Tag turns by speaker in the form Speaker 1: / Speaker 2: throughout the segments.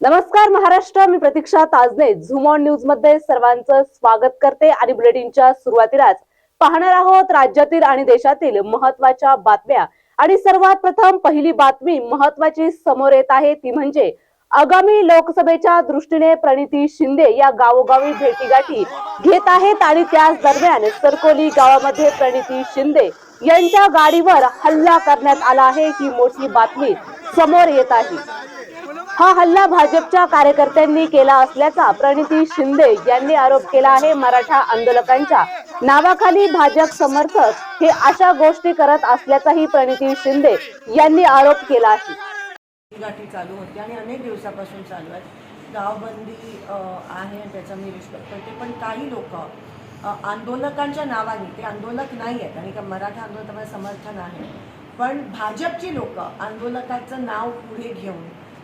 Speaker 1: नमस्कार महाराष्ट्र. मी Pratiksha Tajne zoom on न्यूजमध्ये सर्वांचं स्वागत करते आणि बुलेटिनच्या सुरुवातीलाच पाहणार आहोत राज्यातील आणि देशातील महत्त्वाच्या बातम्या. आणि सर्वात प्रथम पहिली बातमी महत्वाची समोर येत आहे ती म्हणजे आगामी लोकसभेच्या दृष्टीने प्रणिती शिंदे या गावोगावी भेटीगाठी घेत आहेत आणि त्याच दरम्यान सरकोली गावामध्ये प्रणिती शिंदे यांच्या गाडीवर हल्ला करण्यात आला आहे ही मोठी बातमी समोर येत आहे. हा हल्ला भाजपच्या कार्यकर्त्यांनी केला असल्याचा प्रणिती शिंदे यांनी आरोप केला आहे मराठा आंदोलकांच्या. नावाखाली भाजप समर्थक हे अशा गोष्टी करत असल्याचाही प्रणिती शिंदे यांनी आरोप केला आहे.
Speaker 2: गाठी चालू होती आणि अनेक दिवसापासून चालू आहेत. गावबंदी आहे त्याचा मी रिस्पेक्ट करते. पण काही लोक आंदोलकांच्या नावाने ते आंदोलक नाही आहेत आणि का मराठा आंदोलकांना समर्थन आहे. पण भाजपची लोक आंदोलकाचं नाव पुढे घेऊन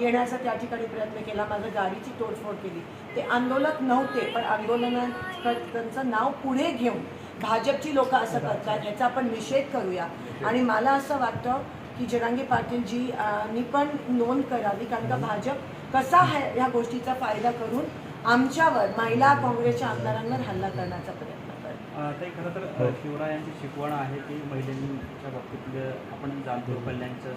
Speaker 2: येण्याचा त्या ठिकाणी प्रयत्न केला. माझं गाडीची तोडफोड केली. ते आंदोलक नव्हते पण आंदोलनात त्यांचं नाव पुढे घेऊन भाजपची लोक असं करतात याचा आपण निषेध करूया. आणि मला असं वाटतं की जरांगे पाटीलजी पण नोंद करावी कारण का भाजप कसा हा ह्या गोष्टीचा फायदा करून आमच्यावर महिला काँग्रेसच्या आमदारांवर हल्ला करण्याचा प्रयत्न
Speaker 3: ते खरं तर शिवरायांची शिकवण आहे की महिलांच्या बाबतीतले आपण जाणतो कल्याणच्या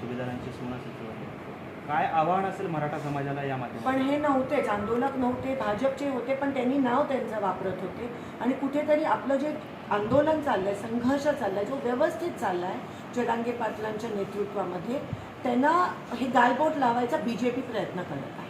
Speaker 3: सुविधांची सुना शिकवते काय आव्हान असेल मराठा समाजाला या
Speaker 2: पण हे नव्हतेच आंदोलक नव्हते भाजपचे होते पण त्यांनी नाव त्यांचं वापरत होते. आणि कुठेतरी आपलं जे आंदोलन चाललंय संघर्ष चाललाय जो व्यवस्थित चाललाय जडांगे पाटलांच्या नेतृत्वामध्ये त्यांना हे गालबोट लावायचा बी जे पी प्रयत्न करत आहे.